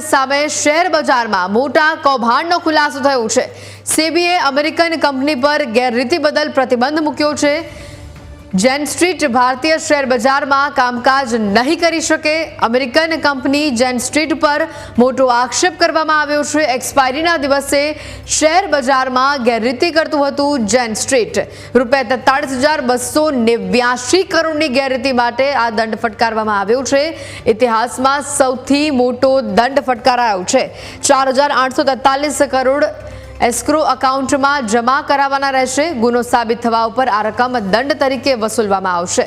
સામે શેર બજારમાં મોટા કૌભાંડનો ખુલાસો થયો છે. સેબીએ અમેરિકન કંપની પર ગેરરીતિ બદલ પ્રતિબંધ મૂક્યો છે. જેન સ્ટ્રીટ ભારતીય શેર બજારમાં કામકાજ નહીં કરી શકે. અમેરિકન કંપની જેન સ્ટ્રીટ પર મોટો આક્ષેપ કરવામાં આવ્યો છે. એક્સપાયરીના દિવસે શેર બજારમાં ગેરરીતિ કરતું હતું જેન સ્ટ્રીટ રૂપિયા તેતાળીસ હજાર બસો નેવ્યાશી કરોડની ગેરરીતિ માટે આ દંડ ફટકારવામાં આવ્યો છે. ઇતિહાસમાં સૌથી મોટો દંડ ફટકારાયો છે. ચાર હજાર આઠસો કરોડ એસ્ક્રો એકાઉન્ટમાં જમા કરાવવાના રહેશે. ગુનો સાબિત થવા ઉપર આ રકમ દંડ તરીકે વસૂલવામાં આવશે.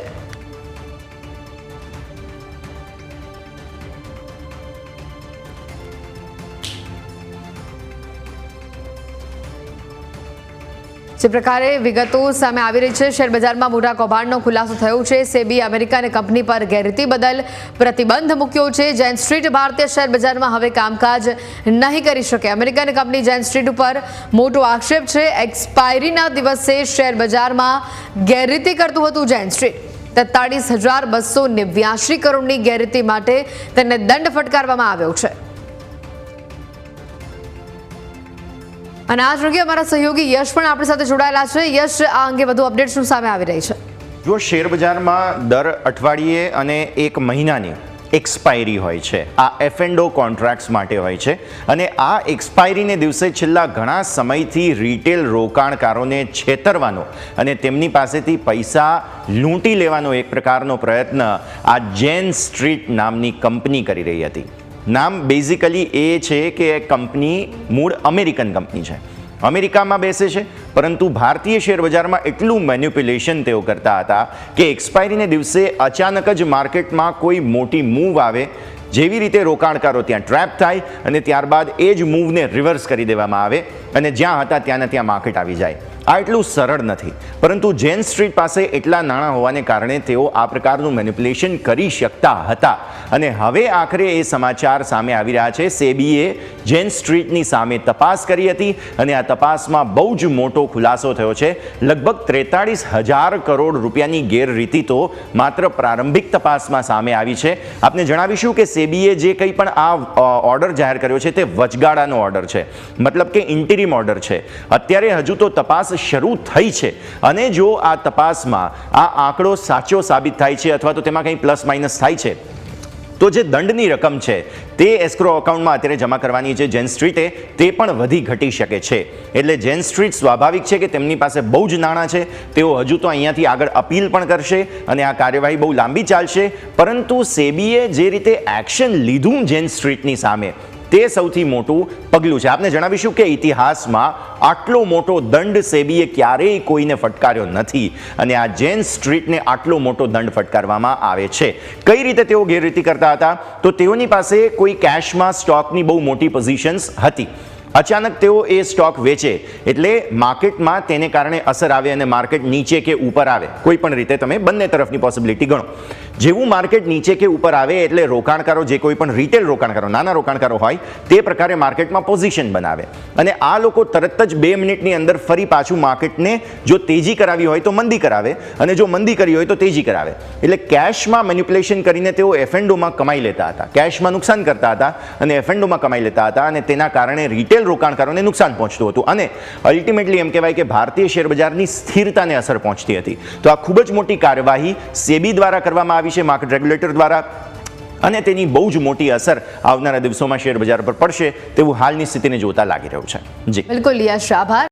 જે પ્રકારે વિગતો સામે આવી રહી છે, શેરબજારમાં મોટા કૌભાંડનો ખુલાસો થયો છે. સેબી અમેરિકન કંપની પર ગેરરીતિ બદલ પ્રતિબંધ મૂક્યો છે. જૈન સ્ટ્રીટ ભારતીય શેરબજારમાં હવે કામકાજ નહીં કરી શકે. અમેરિકન કંપની જૈન સ્ટ્રીટ ઉપર મોટો આક્ષેપ છે. એક્સપાયરીના દિવસે શેરબજારમાં ગેરરીતિ કરતું હતું જૈન સ્ટ્રીટ. તેતાળીસ હજાર બસો નેવ્યાશી કરોડની ગેરરીતિ માટે તેને દંડ ફટકારવામાં આવ્યો છે. અને આ જ અમારા સહયોગી યશ પણ આપણી સાથે જોડાયેલા છે. યશ, આ અંગે વધુ અપડેટ શું સામે આવી રહી છે? જો શેર બજારમાં દર અઠવાડિયે અને એક મહિનાની એક્સપાયરી હોય છે, આ એફ એન્ડ કોન્ટ્રાક્ટ્સ માટે હોય છે, અને આ એક્સપાયરીને દિવસે છેલ્લા ઘણા સમયથી રિટેલ રોકાણકારોને છેતરવાનો અને તેમની પાસેથી પૈસા લૂંટી લેવાનો એક પ્રકારનો પ્રયત્ન આ જેન સ્ટ્રીટ નામની કંપની કરી રહી હતી. નામ બેઝિકલી એ છે કે કંપની મૂળ અમેરિકન કંપની છે. અમેરિકામાં બેસે છે, પરંતુ ભારતીય શેર બજારમાં એટલું મેન્યુપ્યુલેશન તેઓ કરતા હતા કે એક્સપાયરીને દિવસે અચાનક જ માર્કેટમાં કોઈ મોટી મૂવ આવે, જેવી રીતે રોકાણકારો ત્યાં ટ્રેપ થાય અને ત્યારબાદ એ જ મૂવને રિવર્સ કરી દેવામાં આવે અને જ્યાં હતા ત્યાંના ત્યાં માર્કેટ આવી જાય. આ એટલું સરળ નથી. પરંતુ જેન સ્ટ્રીટ પાસે એટલા નાણાં હોવાને કારણે તેઓ આ પ્રકારનું મેનિપ્યુલેશન કરી શકતા હતા. અને હવે આખરે એ સમાચાર સામે આવી રહ્યા છે. સેબીએ જેન સ્ટ્રીટની સામે તપાસ કરી હતી અને આ તપાસમાં બહુ જ મોટો ખુલાસો થયો છે. લગભગ ત્રેતાળીસ હજાર કરોડ રૂપિયાની ગેરરીતિ તો માત્ર પ્રારંભિક તપાસમાં સામે આવી છે. આપને જણાવીશું કે સેબીએ જે કંઈ પણ આ ઓર્ડર જાહેર કર્યો છે તે વચગાળાનો ઓર્ડર છે. મતલબ કે ઇન્ટિરિમ ઓર્ડર છે. અત્યારે હજુ તો તપાસ શરૂ થઈ છે. અને જો આ તપાસમાં આ આંકડો સાચો સાબિત થાય છે અથવા તો તેમાં કંઈ પ્લસ માઇનસ થાય છે, તો જે દંડની રકમ છે તે એસ્ક્રો એકાઉન્ટમાં અત્યારે જમા કરવાની છે. જેન સ્ટ્રીટે તે પણ વધી ઘટી શકે છે. એટલે જેન સ્ટ્રીટ સ્વાભાવિક છે કે તેમની પાસે બહુ જ નાણાં છે. તેઓ હજુ તો અહીંયાથી આગળ અપીલ પણ કરશે અને આ કાર્યવાહી બહુ લાંબી ચાલશે. પરંતુ સેબીએ જે રીતે એક્શન લીધું જેન સ્ટ્રીટની સામે તે સૌથી મોટું પગલું છે. આપને જણાવીશું કે ઇતિહાસમાં આટલો મોટો દંડ સેબીએ ક્યારેય કોઈને ફટકાર્યો નથી અને આ જેન સ્ટ્રીટને આટલો મોટો દંડ ફટકારવામાં આવે છે. કઈ રીતે તેઓ ગેરરીતિ કરતા હતા? તો તેઓની પાસે કોઈ કેશમાં સ્ટોકની બહુ મોટી પોઝિશન્સ હતી. અચાનક તેઓ એ સ્ટોક વેચે એટલે માર્કેટમાં તેને કારણે અસર આવે અને માર્કેટ નીચે કે ઉપર આવે. કોઈ પણ રીતે તમે બંને તરફની પોસિબિલિટી ગણો. જેવું માર્કેટ નીચે કે ઉપર આવે એટલે રોકાણકારો જે કોઈ પણ રિટેલ રોકાણકારો, નાના રોકાણકારો હોય, તે પ્રકારે માર્કેટમાં પોઝિશન બનાવે. અને આ લોકો તરત જ બે મિનિટની અંદર ફરી પાછું માર્કેટને જો તેજી કરાવી હોય તો મંદી કરાવે અને જો મંદી કરી હોય તો તેજી કરાવે. એટલે કેશમાં મેન્યુપ્યુલેશન કરીને તેઓ એફએન્ડોમાં કમાઈ લેતા હતા. કેશમાં નુકસાન કરતા હતા અને એફએન્ડોમાં કમાઈ લેતા હતા અને તેના કારણે રિટેલ રોકાણકારોને નુકસાન પહોંચતું હતું. અને અલ્ટિમેટલી એમ કહેવાય કે ભારતીય શેર બજારની સ્થિરતાને અસર પહોંચતી હતી. તો આ ખૂબ જ મોટી કાર્યવાહી સેબી દ્વારા કરવામાં આવી છે માર્કેટ રેગ્યુલેટર દ્વારા. અને તેની બહુ જ મોટી અસર આવનારા દિવસોમાં શેર બજાર પર પડશે તેવું હાલની સ્થિતિને જોતા લાગી રહ્યું છે. જી. બિલકુલ યશ, આભાર.